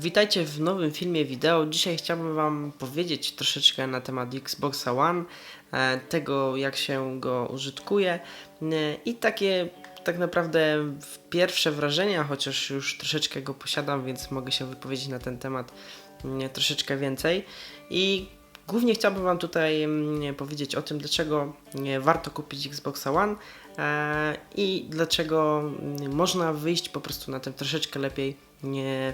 Witajcie w nowym filmie wideo. Dzisiaj chciałbym Wam powiedzieć troszeczkę na temat Xboxa One, e, tego jak się go użytkuje e, i takie tak naprawdę pierwsze wrażenia, chociaż już troszeczkę go posiadam, więc mogę się wypowiedzieć na ten temat mm, troszeczkę więcej. I głównie chciałbym Wam tutaj mm, powiedzieć o tym, dlaczego warto kupić Xboxa One e, i dlaczego mm, można wyjść po prostu na tym troszeczkę lepiej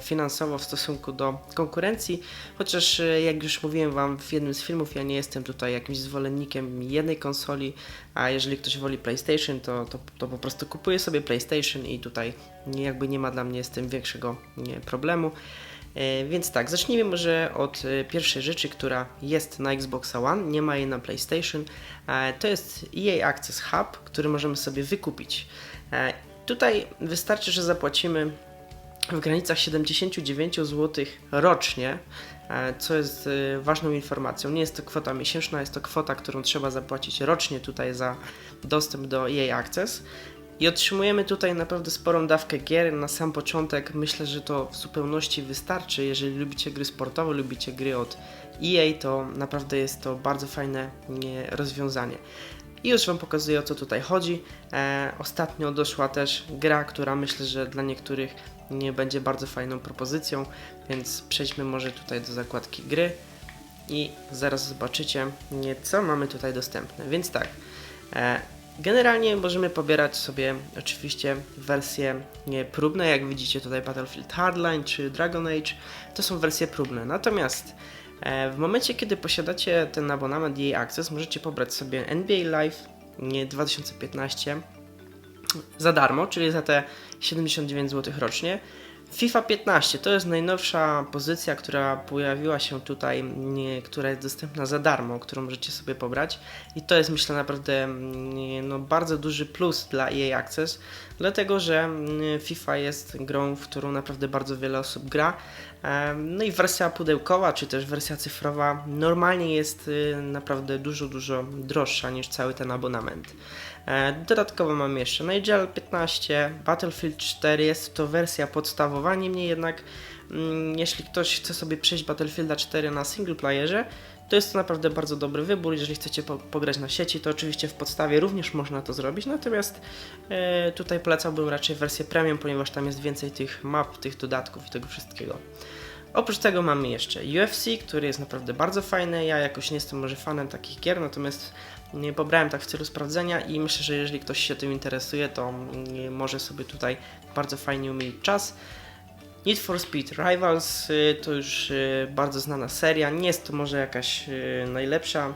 finansowo w stosunku do konkurencji, chociaż e, jak już mówiłem Wam w jednym z filmów, ja nie jestem tutaj jakimś zwolennikiem jednej konsoli, a jeżeli ktoś woli PlayStation, to, to, to po prostu kupuje sobie PlayStation i tutaj jakby nie ma dla mnie z tym większego problemu. E, Więc tak, zacznijmy może od e, pierwszej rzeczy, która jest na Xbox One, nie ma jej na PlayStation. E, To jest EA Access Hub, który możemy sobie wykupić. Tutaj wystarczy, że zapłacimy w granicach 79 zł rocznie, co jest ważną informacją. Nie jest to kwota miesięczna, jest to kwota, którą trzeba zapłacić rocznie tutaj za dostęp do EA Access. I otrzymujemy tutaj naprawdę sporą dawkę gier. Na sam początek myślę, że to w zupełności wystarczy. Jeżeli lubicie gry sportowe, lubicie gry od EA, to naprawdę jest to bardzo fajne nie, rozwiązanie. I już Wam pokazuję o co tutaj chodzi. E, ostatnio doszła też gra, która myślę, że dla niektórych nie będzie bardzo fajną propozycją, więc przejdźmy może tutaj do zakładki gry i zaraz zobaczycie, co mamy tutaj dostępne. Więc tak, e, generalnie możemy pobierać sobie oczywiście wersje nie, próbne, jak widzicie tutaj Battlefield Hardline czy Dragon Age, to są wersje próbne. Natomiast e, w momencie, kiedy posiadacie ten abonament EA Access, możecie pobrać sobie NBA Live nie, 2015 za darmo, czyli za te 79 zł rocznie. FIFA 15 to jest najnowsza pozycja, która pojawiła się tutaj, nie, która jest dostępna za darmo, którą możecie sobie pobrać. I to jest myślę naprawdę nie, no, bardzo duży plus dla EA Access, dlatego że mm, FIFA jest grą, w którą naprawdę bardzo wiele osób gra. No i wersja pudełkowa, czy też wersja cyfrowa normalnie jest y, naprawdę dużo, dużo droższa niż cały ten abonament. E, Dodatkowo mamy jeszcze Nigel 15, Battlefield 4, jest to wersja podstawowa, niemniej jednak mm, jeśli ktoś chce sobie przejść Battlefielda 4 na single playerze, to jest to naprawdę bardzo dobry wybór. Jeżeli chcecie po, pograć na sieci, to oczywiście w podstawie również można to zrobić, natomiast e, tutaj polecałbym raczej wersję premium, ponieważ tam jest więcej tych map, tych dodatków i tego wszystkiego. Oprócz tego mamy jeszcze UFC, który jest naprawdę bardzo fajny. Ja jakoś nie jestem może fanem takich gier, natomiast pobrałem tak w celu sprawdzenia i myślę, że jeżeli ktoś się tym interesuje, to mm, może sobie tutaj bardzo fajnie umilić czas. Need for Speed Rivals y, to już y, bardzo znana seria. Nie jest to może jakaś y, najlepsza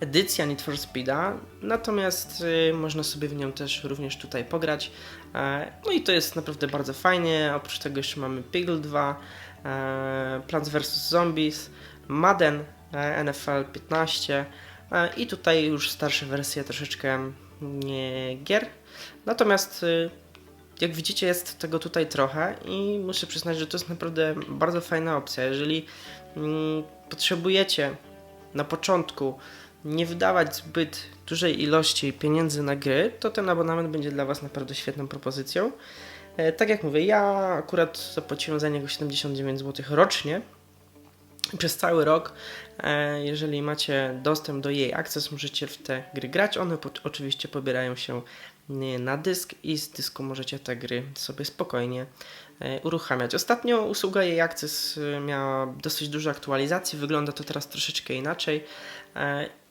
edycja Need for Speeda, natomiast można sobie w nią też również tutaj pograć. E, no i to jest naprawdę bardzo fajnie. Oprócz tego jeszcze mamy Piggle 2, e, Plants vs Zombies, Madden e, NFL 15 e, i tutaj już starsze wersje troszeczkę nie, gier. Natomiast jak widzicie, jest tego tutaj trochę i muszę przyznać, że to jest naprawdę bardzo fajna opcja. Jeżeli mm, potrzebujecie na początku nie wydawać zbyt dużej ilości pieniędzy na gry, to ten abonament będzie dla Was naprawdę świetną propozycją. E, tak jak mówię, ja akurat zapłaciłem za niego 79 zł rocznie przez cały rok. E, Jeżeli macie dostęp do jej Access, możecie w te gry grać. One po, oczywiście pobierają się na dysk i z dysku możecie te gry sobie spokojnie e, uruchamiać. Ostatnio usługa jej Access e, miała dosyć dużo aktualizacji. Wygląda to teraz troszeczkę inaczej.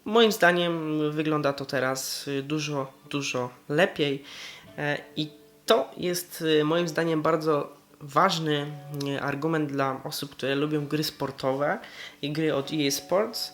Moim zdaniem wygląda to teraz y, dużo, dużo lepiej i to jest y, moim zdaniem bardzo ważny y, argument dla osób, które lubią gry sportowe i gry od EA Sports.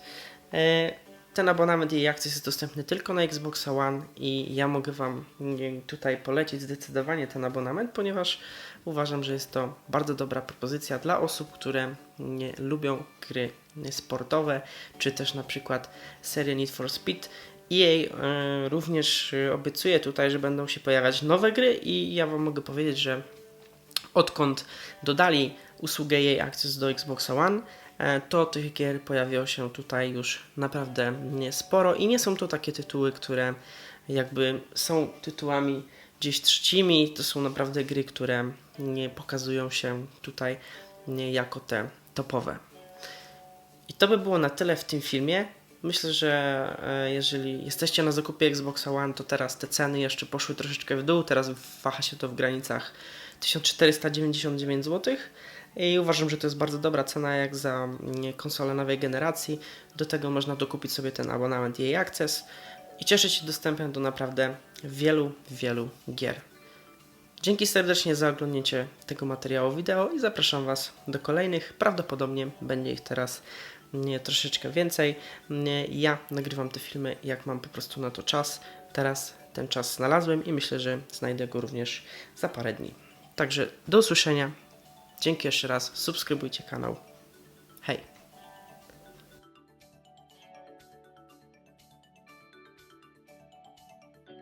Ten abonament EA Access jest dostępny tylko na Xbox One i ja mogę Wam nie, tutaj polecić zdecydowanie ten abonament, ponieważ uważam, że jest to bardzo dobra propozycja dla osób, które nie lubią gry sportowe, czy też na przykład serię Need for Speed. EA również obiecuje tutaj, że będą się pojawiać nowe gry i ja Wam mogę powiedzieć, że odkąd dodali usługę jej Access do Xbox One, e, to tych gier pojawiło się tutaj już naprawdę sporo i nie są to takie tytuły, które jakby są tytułami gdzieś trzcimi. To są naprawdę gry, które nie pokazują się tutaj jako te topowe. I to by było na tyle w tym filmie. Myślę, że e, jeżeli jesteście na zakupie Xboxa One, to teraz te ceny jeszcze poszły troszeczkę w dół. Teraz waha się to w granicach 1499 zł. I uważam, że to jest bardzo dobra cena jak za mm, konsolę nowej generacji. Do tego można dokupić sobie ten abonament EA Access i cieszyć się dostępem do naprawdę wielu, wielu gier. Dzięki serdecznie za oglądnięcie tego materiału wideo i zapraszam Was do kolejnych. Prawdopodobnie będzie ich teraz nie, troszeczkę więcej. Nie, Ja nagrywam te filmy jak mam po prostu na to czas. Teraz ten czas znalazłem i myślę, że znajdę go również za parę dni. Także do usłyszenia. Dzięki jeszcze raz. Subskrybujcie kanał. Hej!